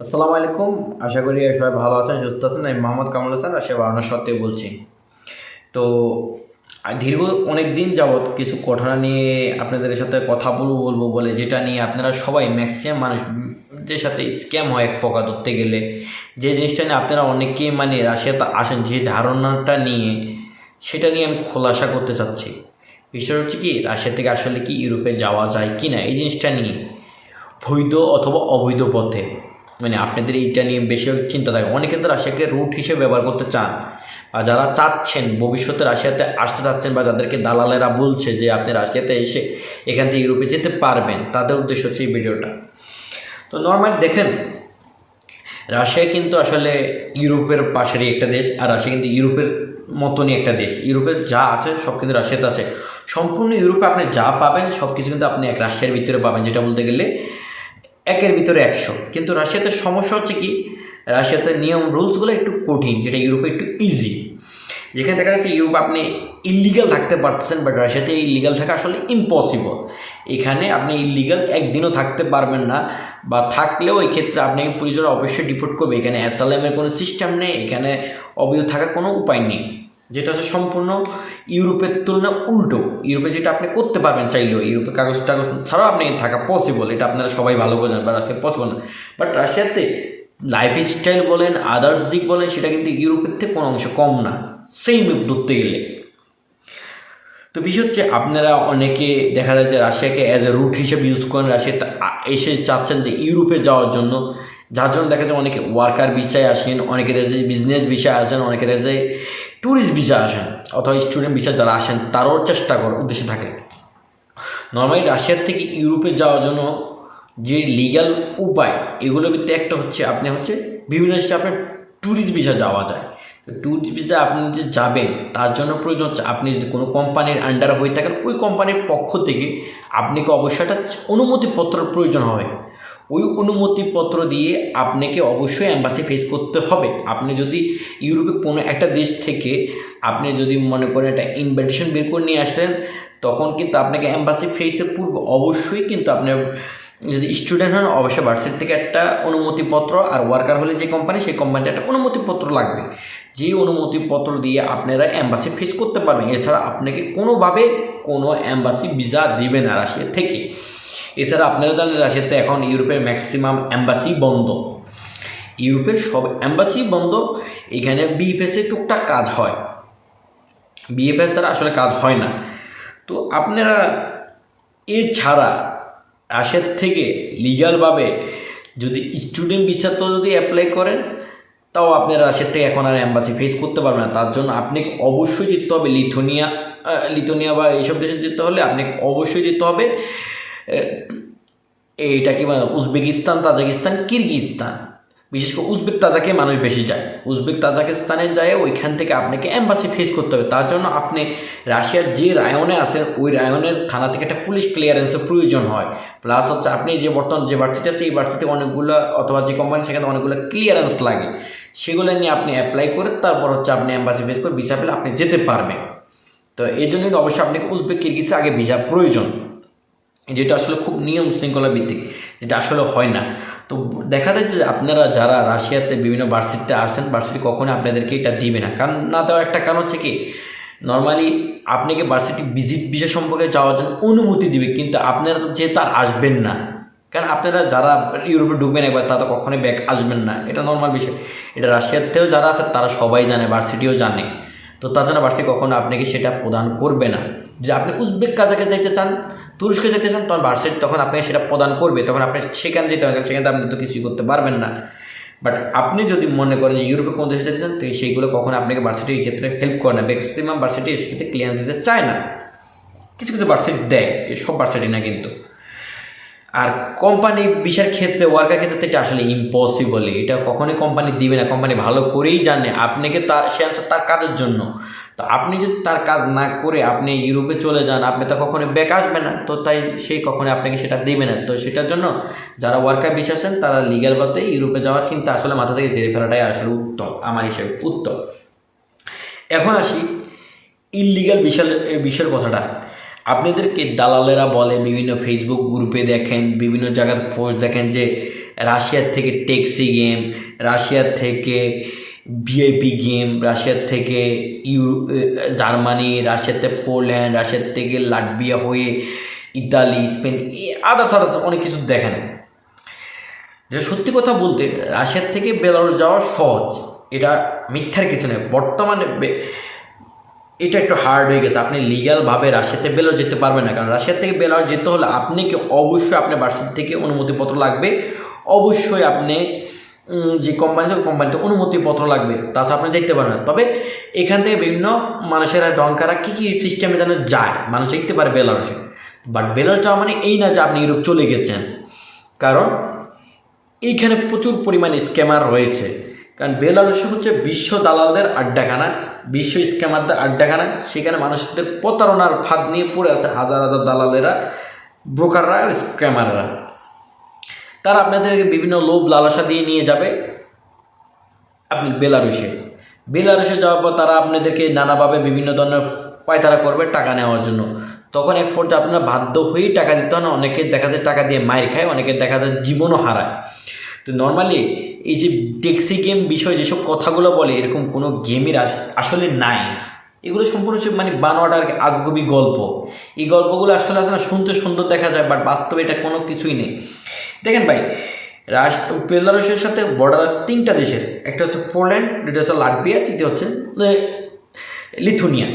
আসসালামু আলাইকুম। আশা করি সবাই ভালো আছেন, সুস্থ আছেন। আমি মোহাম্মদ কামাল হাসান আর সে বারোনা সত্ত্বে বলছি। তো দীর্ঘ অনেক দিন যাবৎ কিছু ঘটনা নিয়ে আপনাদের সাথে কথা বলব বলব বলে যেটা নিয়ে আপনারা সবাই ম্যাক্সিমাম মানুষদের সাথে স্ক্যাম হয় এক প্রকার ধরতে গেলে। যে জিনিসটা নিয়ে আপনারা অনেকেই মানে রাশিয়াতে আসেন, যে ধারণাটা নিয়ে, সেটা নিয়ে আমি খোলাসা করতে চাচ্ছি। বিষয় হচ্ছে কি, রাশিয়া থেকে আসলে কি ইউরোপে যাওয়া যায় কি না এই জিনিসটা নিয়ে বৈধ অথবা অবৈধ পথে। মানে আপনাদের এইটা নিয়ে বেশি চিন্তা থাকে অনেকে তো রাশিয়াকে রুট হিসেবে ব্যবহার করতে চান। আর যারা চাচ্ছেন, ভবিষ্যতে রাশিয়াতে আসতে চাচ্ছেন বা যাদেরকে দালালেরা বলছে যে আপনি রাশিয়াতে এসে এখান থেকে ইউরোপে যেতে পারবেন, তাদের উদ্দেশ্য হচ্ছে এই ভিডিওটা। তো নর্মালি দেখেন, রাশিয়া কিন্তু আসলে ইউরোপের পাশেরই একটা দেশ আর রাশিয়া কিন্তু ইউরোপের মতনই একটা দেশ। ইউরোপের যা আছে, সব কিন্তু রাশিয়াতে আছে। সম্পূর্ণ ইউরোপে আপনি যা পাবেন সব কিছু কিন্তু আপনি এক রাশিয়ার ভিতরে পাবেন। যেটা বলতে গেলে একের ভিতরে একশো। কিন্তু রাশিয়াতে সমস্যা হচ্ছে কি? রাশিয়াতে নিয়ম, রুলসগুলো একটু কঠিন, যেটা ইউরোপে একটু ইজি যেখানে দেখা যাচ্ছে ইউরোপ আপনি ইলিগাল থাকতে পারতেছেন বাট রাশিয়াতে ইলিগাল থাকা আসলে ইম্পসিবল এখানে আপনি ইলিগাল একদিনও থাকতে পারবেন না, বা থাকলেও এই ক্ষেত্রে আপনাকে পুলিশরা অবশ্যই ডিপোর্ট করবে। এখানে অ্যাসালামের কোনো সিস্টেম নেই, এখানে অবৈধ থাকার কোনো উপায় নেই। যেটা হচ্ছে সম্পূর্ণ ইউরোপের তুলনায় উল্টো। ইউরোপে যেটা আপনি করতে পারবেন চাইলেও, ইউরোপে কাগজ টাগজ ছাড়াও আপনি থাকা পসিবল এটা আপনারা সবাই ভালো বোঝেন বা রাশিয়া পসিবল না। বাট রাশিয়াতে লাইফ স্টাইল বলেন আদার্স দিক বলেন, সেটা কিন্তু ইউরোপের থেকে কোনো অংশ কম না। সেম ধরতে গেলে। তো বিষয় হচ্ছে, আপনারা অনেকে দেখা যায় যে রাশিয়াকে অ্যাজ এ রুট হিসেবে ইউজ করেন রাশিয়াতে আ- এসে চাচ্ছেন যে ইউরোপে যাওয়ার জন্য। যার জন্য দেখা যায় অনেকে ওয়ার্কার ভিসায় আসেন, অনেকে দেখা বিজনেস ভিসায় আসেন, অনেকে যায় ট্যুরিস্ট ভিসা আসেন অথবা স্টুডেন্ট ভিসা যারা আসেন, তারাও চেষ্টা করার উদ্দেশ্য থাকে। নর্মালি রাশিয়ার থেকে ইউরোপে যাওয়ার জন্য যে লিগ্যাল উপায়, এগুলোর ভিতরে একটা হচ্ছে আপনি হচ্ছে বিভিন্ন দেশে আপনার ট্যুরিস্ট ভিসা যাওয়া যায়। ট্যুরিস্ট ভিসা আপনি যে যাবেন, তার জন্য প্রয়োজন হচ্ছে আপনি যদি কোনো কোম্পানির আন্ডার হয়ে থাকেন, ওই কোম্পানির পক্ষ থেকে আপনাকে অবশ্যই একটা অনুমতিপত্রের প্রয়োজন হবে। ওই অনুমতিপত্র দিয়ে আপনাকে অবশ্যই অ্যাম্বাসি ফেস করতে হবে। আপনি যদি ইউরোপে কোনো একটা দেশ থেকে আপনি যদি মনে করেন একটা ইনভাইটেশন বের করে নিয়ে আসলেন, তখন কিন্তু আপনাকে অ্যাম্বাসি ফেসের পূর্ব অবশ্যই কিন্তু আপনার যদি স্টুডেন্ট হন, অবশ্যই ভার্সিটি থেকে একটা অনুমতিপত্র আর ওয়ার্কার হলে যে কোম্পানি সেই কোম্পানিটা একটা অনুমতিপত্র লাগবে। যেই অনুমতিপত্র দিয়ে আপনারা অ্যাম্বাসি ফেস করতে পারবেন। এছাড়া আপনাকে কোনোভাবে কোনো অ্যাম্বাসি ভিসা দিবে না রাশিয়া থেকে। এছাড়া আপনারা জানেন, রাশিয়াতে এখন ইউরোপের ম্যাক্সিমাম অ্যাম্বাসি বন্ধ। ইউরোপের সব অ্যাম্বাসি বন্ধ। এখানে বিএফএসে টুকটাক কাজ হয়। বিএফএস ছাড়া আসলে কাজ হয় না। তো আপনারা এছাড়া রাশিয়ার থেকে লিগালভাবে যদি স্টুডেন্ট বিচার তো যদি অ্যাপ্লাই করেন, তাও আপনারা আশের থেকে এখন আর অ্যাম্বাসি ফেস করতে পারবেন না। তার জন্য আপনি অবশ্যই জিততে হবে লিথুনিয়া লিথোনিয়া বা এইসব দেশে যেতে হলে আপনি অবশ্যই যেতে হবে এইটা কি মানে উজবেকিস্তান, তাজাকিস্তান কিরগিস্তান বিশেষ করে উজবেক তাজাকে মানুষ বেশি যায় উজবেক তাজাকিস্তানে যায়, ওইখান থেকে আপনাকে অ্যাম্বাসি ফেস করতে হবে। তার জন্য আপনি রাশিয়ার যে রায়নে আছেন, ওই রায়নের থানা থেকে একটা পুলিশ ক্লিয়ারেন্সের প্রয়োজন হয়। প্লাস হচ্ছে আপনি যে বর্তমান যে ভার্সিটি আছে এই ভার্সিটিতে অনেকগুলো অথবা যে কোম্পানি সেখানে অনেকগুলো ক্লিয়ারেন্স লাগে। সেগুলো নিয়ে আপনি অ্যাপ্লাই করে তারপর হচ্ছে আপনি অ্যাম্বাসি ফেস করে ভিসা পেলে আপনি যেতে পারবেন। তো এই জন্য কিন্তু অবশ্যই আপনাকে উজবেক কিরগিজে আগে ভিসা প্রয়োজন। যেটা আসলে খুব নিয়ম শৃঙ্খলা ভিত্তিক, যেটা আসলে হয় না। তো দেখা যাচ্ছে যে আপনারা যারা রাশিয়াতে বিভিন্ন ভার্সিটিতে আসেন ভার্সিটি কখনো আপনাদেরকে এটা দিবে না। কারণ না দেওয়ার একটা কারণ হচ্ছে কি নর্মালি আপনাকে ভার্সিটি ভিজিট বিষয় সম্পর্কে যাওয়ার জন্য অনুমতি দিবে, কিন্তু আপনারা তো যেহেতু আর আসবেন না, কারণ আপনারা যারা ইউরোপে ঢুকবেন একবার, তারা তো কখনোই ব্যাক আসবেন না। এটা নর্মাল বিষয়। এটা রাশিয়াতেও যারা আছে, তারা সবাই জানে ভার্সিটিও জানে। তো তার জন্য ভার্সিটি কখনো আপনাকে সেটা প্রদান করবে না। যে আপনি উজবেক কাজাকে যাইতে চান তুরস্কে যেতে চান, তখন ভার্সিটি তখন আপনাকে সেটা প্রদান করবে, তখন আপনি সেখানে যেতে পারবেন, সেখানে আপনি তো কিছুই করতে পারবেন না। বাট আপনি যদি মনে করেন যে ইউরোপে কোন দেশে যেতে চান, তো সেইগুলো কখনো আপনাকে ভার্সিটি এই ক্ষেত্রে হেল্প করে না। ম্যাক্সিমাম ভার্সিটি এই ক্ষেত্রে ক্লিয়ারেন্স দিতে চায় না। কিছু কিছু ভার্সিটি দেয় সব ভার্সিটি না কিন্তু। আর কোম্পানি বিষয়ের ক্ষেত্রে ওয়ার্কার ক্ষেত্রে এটা আসলে ইম্পসিবল এটা কখনোই কোম্পানি দিবে না। কোম্পানি ভালো করেই জানে। আপনাকে তার, সে আনছে তার কাজের জন্য। তো আপনি যদি তার কাজ না করে আপনি ইউরোপে চলে যান, আপনি তো কখনোই ব্যাক আসবে না। তো তাই সেই কখনোই আপনাকে সেটা দেবে না। তো সেটার জন্য যারা ওয়ার্কার বিশ্বাসেন তারা লিগ্যাল বাদে ইউরোপে যাওয়ার চিন্তা আসলে মাথা থেকে জেরে ফেলাটাই আসলে উত্তম, আমার হিসেবে উত্তম। এখন আসি ইললিগাল বিশাল বিষয়ের কথাটা। আপনাদেরকে দালালেরা বলে, বিভিন্ন ফেসবুক গ্রুপে দেখেন, বিভিন্ন জায়গার পোস্ট দেখেন যে রাশিয়ার থেকে টেক্সি গেম রাশিয়ার থেকে ভিআইপি গেম রাশিয়ার থেকে ইউ জার্মানি, রাশিয়ার থেকে পোল্যান্ড, রাশিয়ার থেকে লাটভিয়া হয়ে ইতালি, স্পেন আদার্স আদার্স অনেক কিছু দেখেন। যে সত্যি কথা বলতে, রাশিয়ার থেকে বেলারুস যাওয়া সহজ। এটা মিথ্যার কিছু নেই বর্তমানে এটা একটু হার্ড হয়ে গেছে। আপনি লিগ্যালভাবে রাশিয়াতে বেলার যেতে পারবেন না। কারণ রাশিয়া থেকে বেলার যেতে হলে আপনাকে অবশ্যই আপনার ভার্সিটি থেকে অনুমতিপত্র লাগবে। অবশ্যই আপনি যে কোম্পানি ওই কোম্পানিতে অনুমতিপত্র লাগবে। তাছাড়া আপনি দেখতে পারবেন তবে এখান থেকে বিভিন্ন মানুষেরা ডঙ্কারা কী কী সিস্টেমে যেন যায়, মানুষ দেখতে পারে বেলারসে বাট বেলারস যাওয়া মানে এই না যে আপনি ইউরোপ চলে গেছেন। কারণ এইখানে প্রচুর পরিমাণে স্ক্যামার রয়েছে। কারণ বেলারুস হচ্ছে বিশ্ব দালালদের আড্ডাখানা, বিশ্ব স্ক্যামারদের আড্ডাখানা। সেখানে মানুষদের প্রতারণার ফাঁদ নিয়ে পড়ে আছে হাজার হাজার দালালেরা ব্রোকাররা আর স্ক্যামাররা তারা আপনাদেরকে বিভিন্ন লোভ, লালসা দিয়ে নিয়ে যাবে। আপনি বেলারুশে। বেলারুশে যাওয়ার পর তারা আপনাদেরকে নানাভাবে বিভিন্ন ধরনের পায়তারা করবে টাকা নেওয়ার জন্য। তখন এক পর্যায়ে আপনারা বাধ্য হয়েই টাকা দিতে হয় অনেকে দেখা যায় টাকা দিয়ে মায়ের খায়, অনেকে দেখা যায় জীবনও হারায়। তো নর্মালি এই যে ডেক্সি গেম বিষয় যেসব কথাগুলো বলে, এরকম কোনো গেমের আসলে নাই। এগুলো সম্পূর্ণ মানে বানোয়াটার আজগবি গল্প। এই গল্পগুলো আসলে আসলে শুনতে সুন্দর দেখা যায় বাট বাস্তবে এটা কোনো কিছুই নেই। দেখেন ভাই, রাষ্ট্র বেলারুসের সাথে বর্ডার আছে তিনটা দেশের। একটা হচ্ছে পোল্যান্ড দুটো হচ্ছে লাটভিয়া, তৃতীয় হচ্ছে লিথুনিয়া।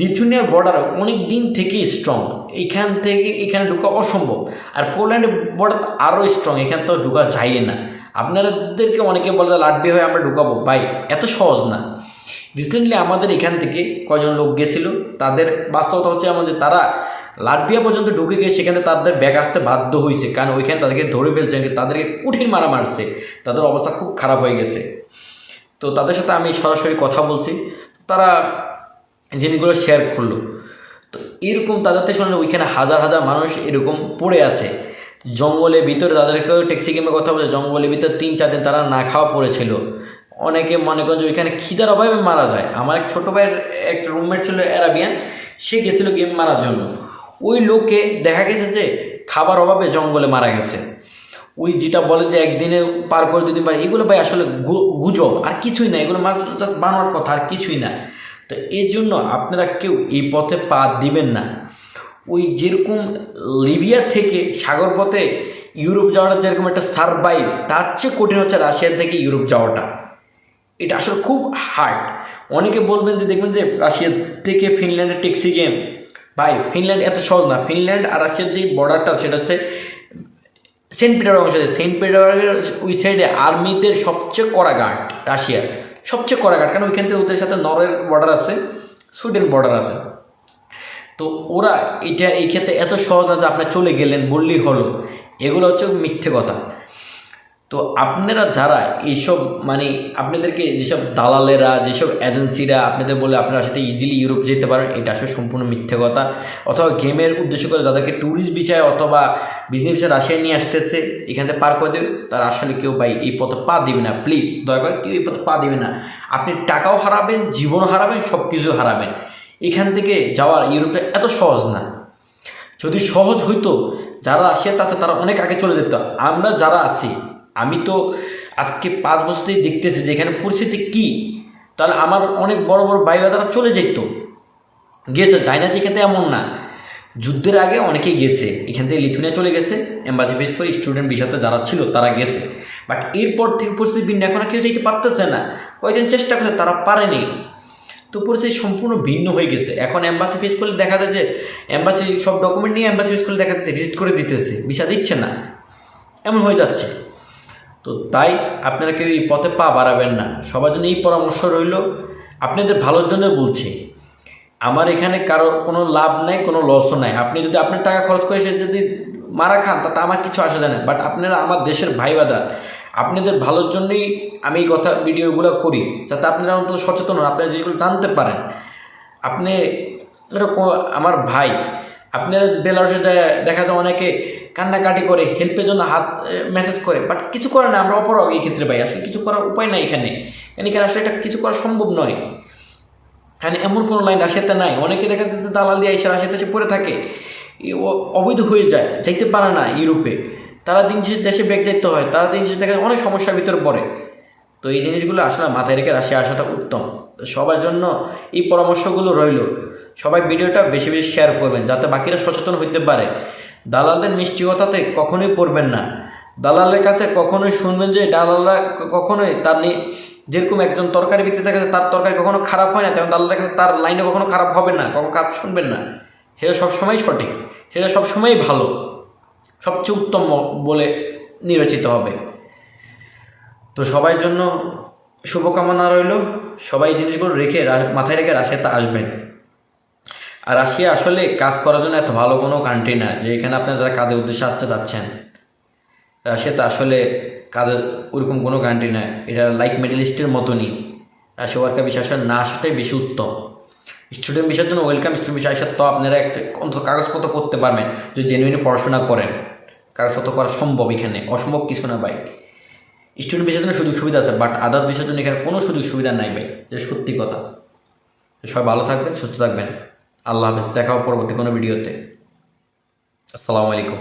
লিথুনিয়ার বর্ডার অনেক দিন থেকেই স্ট্রং এইখান থেকে এখানে ঢোকা অসম্ভব। আর পোল্যান্ডের বর্ডার আরও স্ট্রং এখানে তো ঢোকা যায় না। আপনাদেরকে অনেকে বলে লাটভিয়া হয়ে আমরা ঢুকাবো। ভাই, এত সহজ না। রিসেন্টলি আমাদের এখান থেকে কজন লোক গেছিল? তাদের বাস্তবতা হচ্ছে আমাদের তারা লাটভিয়া পর্যন্ত ঢুকে গিয়ে সেখানে তাদের ব্যাগ আসতে বাধ্য হয়েছে কারণ ওইখানে তাদেরকে ধরে ফেলছে তাদেরকে কঠিন মারা মারছে। তাদের অবস্থা খুব খারাপ হয়ে গেছে। তো তাদের সাথে আমি সরাসরি কথা বলছি। তারা জিনিসগুলো শেয়ার করল। তো এরকম তাদেরতে শুনলে ওইখানে হাজার হাজার মানুষ এরকম পড়ে আছে। জঙ্গলের ভিতরে তাদেরকেও ট্যাক্সি গেমে কথা বলছে, জঙ্গলের ভিতরে তিন চার দিন তারা না খাওয়া পড়েছিল। অনেকে মনে করেন যে ওইখানে খিদার অভাবে মারা যায়। আমার এক ছোটো ভাইয়ের একটা রুমমেট ছিল অ্যারাবিয়ান সে গেছিল গেম মারার জন্য। ওই লোককে দেখা গেছে যে খাবার অভাবে জঙ্গলে মারা গেছে। ওই যেটা বলে যে একদিনে পার করে দিতে পারে এগুলো ভাই আসলে গুজব, আর কিছুই না, এগুলো মানুষ জাস্ট বানোয়ার কথা, আর কিছুই না। তো এর জন্য আপনারা কেউ এই পথে পা দিবেন না। ওই যেরকম লিবিয়া থেকে সাগর পথে ইউরোপ যাওয়াটা যেরকম একটা সার্ভাইভ তার চেয়ে কঠিন হচ্ছে রাশিয়া থেকে ইউরোপ যাওয়াটা। এটা আসলে খুব হার্ড অনেকে বলবেন যে, দেখবেন যে রাশিয়া থেকে ফিনল্যান্ডের ট্যাক্সি গেম ভাই, ফিনল্যান্ড এত সহজ না। ফিনল্যান্ড আর রাশিয়ার যে বর্ডারটা সেটা হচ্ছে সেন্ট পিটারবার্গ অংশ সেন্ট পিটারবার্গের ওই সাইডে আর্মিদের সবচেয়ে কড়া গার্ড রাশিয়ার। সবচেয়ে কড়া গার্ড কারণ ওইখান থেকে ওদের সাথে নরওয়ের বর্ডার আছে, সুইডেন বর্ডার আছে। তো ওরা এটা এই ক্ষেত্রে এত সহজ না যে আপনার চলে গেলেন, বললেই হলো। এগুলো হচ্ছে মিথ্যে কথা। তো আপনারা যারা এইসব মানে আপনাদেরকে যেসব দালালেরা, যেসব এজেন্সিরা আপনাদের বলে আপনারা সাথে ইজিলি ইউরোপ যেতে পারেন, এটা আসলে সম্পূর্ণ মিথ্যে কথা। অথবা গেমের উদ্দেশ্য করে যাদেরকে ট্যুরিস্ট বিচায় অথবা বিজনেস বিষয়ে রাশিয়া নিয়ে আসতেছে, এখান থেকে পার করে দেবে তারা আসলে কেউ ভাই এই পথে পা দিবে না প্লিজ দয়া করে কেউ এই পথে পা দিবে না। আপনি টাকাও হারাবেন, জীবনও হারাবেন সব কিছু হারাবেন। এখান থেকে যাওয়ার ইউরোপে এত সহজ না। যদি সহজ হইতো, যারা রাশিয়াতে আছে তারা অনেক আগে চলে যেত। আমরা যারা আছি আমি তো আজকে পাঁচ বছর দেখতেছি যে এখানে পরিস্থিতি কী? তাহলে আমার অনেক বড় বড় তারা চলে যেত। গেছে যায় না যে এখান এমন না। যুদ্ধের আগে অনেকেই গেছে। এখান থেকে লিথুনিয়া চলে গেছে। এম্বাসি ফেস করে স্টুডেন্ট বিষয়তে যারা ছিল, তারা গেছে। বাট এরপর থেকে পরিস্থিতি ভিন্ন। এখন কেউ যেতে পারতেছে না। কয়েকজন চেষ্টা করছে, তারা পারেনি। তো পরিস্থিতি সম্পূর্ণ ভিন্ন হয়ে গেছে। এখন এম্বাসি ফেস করলে দেখা যায় যে এম্বাসি সব ডকুমেন্ট নিয়ে এম্বাসি ফেস করলে দেখা যাচ্ছে রিজিস্ট করে দিতেছে। ভিসা দিচ্ছে না। এমন হয়ে যাচ্ছে। তো তাই আপনারা কেউ এই পথে পা বাড়াবেন না। সবার জন্য এই পরামর্শ রইল, আপনাদের ভালোর জন্য বলছি। আমার এখানে কারও কোনো লাভ নাই, কোনো লসও নাই। আপনি যদি আপনার টাকা খরচ করে সে যদি মারা খান তাতে আমার কিছু আসা যায় না। বাট আপনারা আমার দেশের ভাই বাদার আপনাদের ভালোর জন্যই আমি এই কথা ভিডিওগুলো করি, যাতে আপনারা অন্তত সচেতন হন, আপনারা যেগুলো জানতে পারেন। আপনি আমার ভাই আপনারা বেলারসে দেখা যায় অনেকে কান্নাকাটি করে হেল্পের জন্য হাত মেসেজ করে বাট কিছু করে না, আমরা অপরাগ এই ক্ষেত্রে পাই আসলে কিছু করার উপায় নাই এখানে। কারণ এখানে আসলে এটা কিছু করা সম্ভব নয়। হ্যাঁ এমন কোনো লাইন রাশিয়াতে নাই। অনেকে দেখা যাচ্ছে দালাল দিয়ে এসে এসে পড়ে থাকে। অবৈধ হয়ে যায়, যাইতে পারে না ইউরোপে। তারা দিন শেষে দেশে বেগ যাইতে হয়। তারা দিন শেষে দেখা অনেক সমস্যার ভিতরে পড়ে। তো এই জিনিসগুলো আসলে মাথায় রেখে রাশিয়া আসাটা উত্তম। সবার জন্য এই পরামর্শগুলো রইল। সবাই ভিডিওটা বেশি বেশি শেয়ার করবেন, যাতে বাকিরা সচেতন হইতে পারে। দালালদের মিষ্টি কথাতে কখনোই পড়বেন না। দালালের কাছে কখনোই শুনবেন যে দালালরা কখনোই তার যেরকম একজন তরকারি বিক্রেতার কাছে তার তরকারি কখনো খারাপ হয় না, তেমন দালালের কাছে তার লাইনে কখনো খারাপ হবে না, কখনো খারাপ শুনবেন না। সেটা সবসময় সঠিক, সেটা সবসময়ই ভালো, সবচেয়ে উত্তম বলে নির্বাচিত হবে। তো সবার জন্য শুভকামনা রইল। সবাই জিনিসগুলো রেখে মাথায় রেখে রাশিয়াতে আসবেন। আর রাশিয়া আসলে কাজ করার জন্য এত ভালো কোনো কান্ট্রি না, যে এখানে আপনারা যারা কাজের উদ্দেশ্যে আসতে যাচ্ছেন রাশিয়াতে আসলে কাজের ওরকম কোনো কান্ট্রি না এটা লাইক মিডল ইস্টের মতনই। রাশিয়া ওয়ার্কার বিষয় আসলে না আসাটাই বেশি উত্তম। স্টুডেন্ট বিষয়ের জন্য ওয়েলকাম স্টুডেন্ট বিষয় আসার তো আপনারা একটা অন্তত কাগজপত্র করতে পারবেন যদি জেনুইনে পড়াশোনা করেন। কাগজপত্র করা সম্ভব এখানে, অসম্ভব কিছু না ভাই। স্টুডেন্ট বিষয়ের জন্য সুযোগ সুবিধা আছে বাট আদার্স বিষয়ের জন্য এখানে কোনো সুযোগ সুবিধা নাই ভাই, যে সত্যি কথা। সবাই ভালো থাকবেন, সুস্থ থাকবেন। আল্লাহ হাফেজ দেখা হবে পরবর্তী কোনো ভিডিওতে। আসসালামু আলাইকুম।